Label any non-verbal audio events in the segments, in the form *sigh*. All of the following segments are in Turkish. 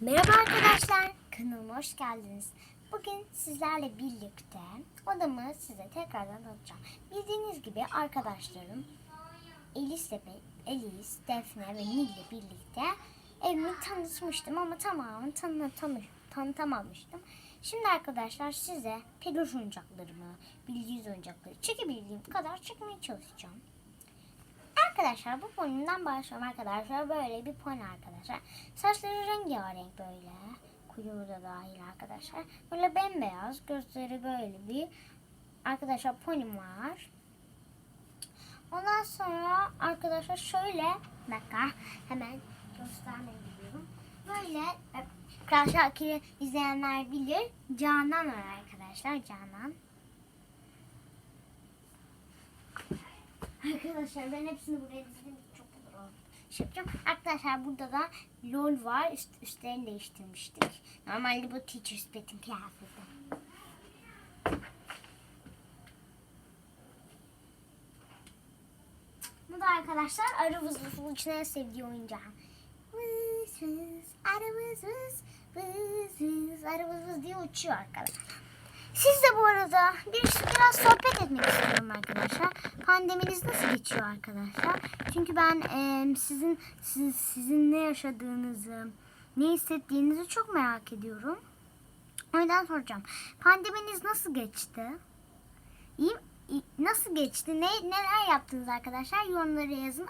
Merhaba arkadaşlar, kanalıma hoş geldiniz. Bugün sizlerle birlikte odamı size tekrardan tanıtacağım. Bildiğiniz gibi arkadaşlarım Elis, ile, Elis Defne ve Nil ile birlikte evimi tanıtmıştım ama tamamen tanıtamış, tanıtamamıştım. Şimdi arkadaşlar size peluş oyuncaklarımı, bildiğiniz oyuncakları çekebildiğim kadar çekmeye çalışacağım. Arkadaşlar bu ponimden başlıyorum arkadaşlar. Böyle bir pony arkadaşlar. Saçları rengarenk böyle. Kuyruğu da dahil arkadaşlar. Böyle bembeyaz. Gözleri böyle bir arkadaşlar ponim var. Ondan sonra arkadaşlar şöyle dakika hemen göstermeye gidiyorum. Böyle e, Kral Şakir'i izleyenler bilir. Canan var arkadaşlar. Canan. Arkadaşlar ben hepsini buraya dizdim. Çok olur. Şey yapacağım. Arkadaşlar burada da LOL var. Üst, üstlerini değiştirmiştik. Normalde bu Teacher's Pet'in kıyafeti. Bu da arkadaşlar arı vız vız için en sevdiği oyuncağım. Vız vız, arı vız vız, vız vız, arı vız vız diye uçuyor arkadaşlar. Siz de bu arada bir, biraz sohbet etmek istiyorum arkadaşlar. Pandeminiz nasıl geçiyor arkadaşlar? Çünkü ben e, sizin siz, sizin ne yaşadığınızı, ne hissettiğinizi çok merak ediyorum. O yüzden soracağım. Pandeminiz nasıl geçti? İyi, nasıl geçti? Ne neler yaptınız arkadaşlar? Yorumlara yazın.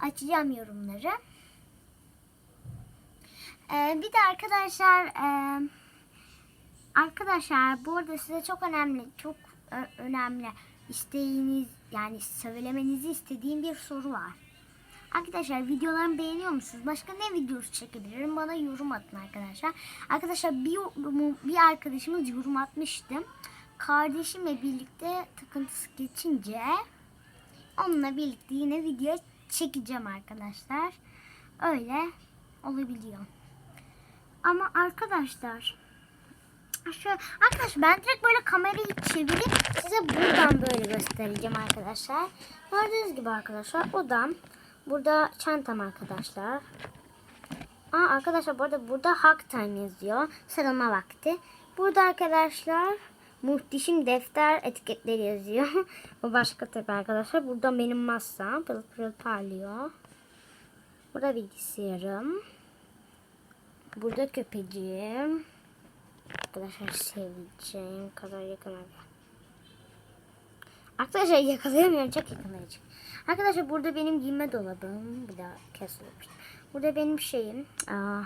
Açacağım yorumları. E, bir de arkadaşlar e, Arkadaşlar bu arada size çok önemli, çok önemli isteğiniz yani söylemenizi istediğim bir soru var. Arkadaşlar videolarımı beğeniyor musunuz? Başka ne videosu çekebilirim? Bana yorum atın arkadaşlar. Arkadaşlar bir, bir arkadaşımız yorum atmıştı. Kardeşimle birlikte takıntısı geçince onunla birlikte yine video çekeceğim arkadaşlar. Öyle olabiliyor. Ama arkadaşlar Şöyle, arkadaşlar ben direkt böyle kamerayı çevirip size buradan böyle göstereceğim arkadaşlar. Gördüğünüz gibi arkadaşlar odam. Burada çantam arkadaşlar. Aa, arkadaşlar bu arada burada Hack Time yazıyor. Sarılma vakti. Burada arkadaşlar muhteşem defter etiketleri yazıyor. *laughs* Bu başka tabi arkadaşlar. Burada benim masam. Pırıl pırıl parlıyor. Burada bilgisayarım. Burada köpeciğim. Arkadaşlar seveceğim kadar yakın. Arkadaşlar yakalayamıyorum çok yakalayacak. Arkadaşlar burada benim giyme dolabım. Bir daha kesilmiş. Burada benim şeyim. Aa,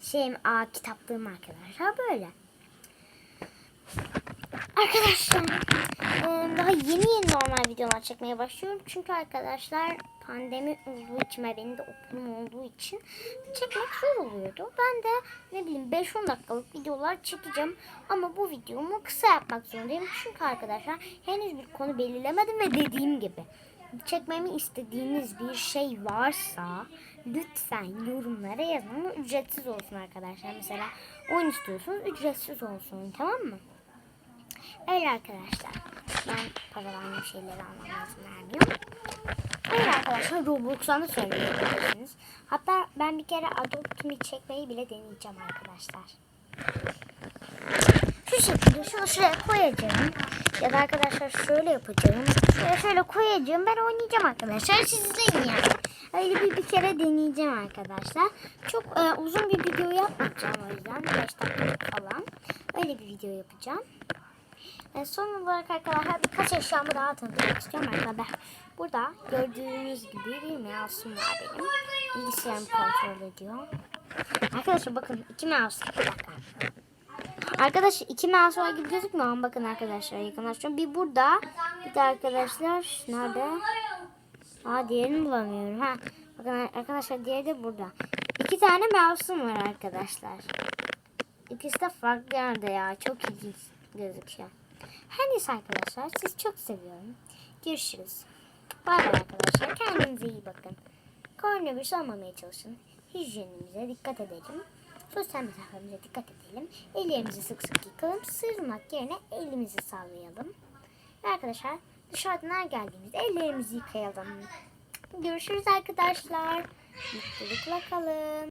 şeyim aa, kitaplığım arkadaşlar böyle. Arkadaşlar daha yeni yeni normal videolar çekmeye başlıyorum. Çünkü arkadaşlar pandemi olduğu için ve benim de okulum olduğu için çekmek zor oluyordu. Ben de ne bileyim 5-10 dakikalık videolar çekeceğim. Ama bu videomu kısa yapmak zorundayım. Çünkü arkadaşlar henüz bir konu belirlemedim ve dediğim gibi çekmemi istediğiniz bir şey varsa lütfen yorumlara yazın ama ücretsiz olsun arkadaşlar. Mesela oyun istiyorsunuz ücretsiz olsun tamam mı? Öyle arkadaşlar. Ben paralarla şeyleri almam lazım vermiyor. Öyle arkadaşlar Roblox'tan da söyleyebilirsiniz. Hatta ben bir kere Adopt Me çekmeyi bile deneyeceğim arkadaşlar. Şu şekilde şunu şuraya koyacağım. Ya da arkadaşlar şöyle yapacağım. Şöyle şöyle koyacağım. Ben oynayacağım arkadaşlar. Siz izleyin yani. Öyle bir, bir kere deneyeceğim arkadaşlar. Çok e, uzun bir video yapmayacağım o yüzden. 5 dakika falan. Öyle bir video yapacağım. E, son olarak arkadaşlar birkaç eşyamı daha tanıtmak istiyorum arkadaşlar. Burada gördüğünüz gibi bir mouse'um var benim. Bilgisayarımı kontrol ediyor. Arkadaşlar bakın iki mouse. Bir dakika. Arkadaşlar iki mouse var gibi gözükmüyor ama bakın arkadaşlar yakınlaştırıyorum. Bir burada. Bir de arkadaşlar nerede? Aa diğerini bulamıyorum. Ha. Bakın arkadaşlar diğeri de burada. İki tane mouse'um var arkadaşlar. İkisi de farklı yerde ya. Çok ilginç gözüküyor. Her neyse arkadaşlar siz çok seviyorum. Görüşürüz. Bay bay arkadaşlar. Kendinize iyi bakın. Koronavirüs olmamaya çalışın. Hijyenimize dikkat edelim. Sosyal mesafemize dikkat edelim. Ellerimizi sık sık yıkalım. Sırmak yerine elimizi sallayalım. Ve arkadaşlar dışarıdan her geldiğimizde ellerimizi yıkayalım. Görüşürüz arkadaşlar. Mutlulukla kalın.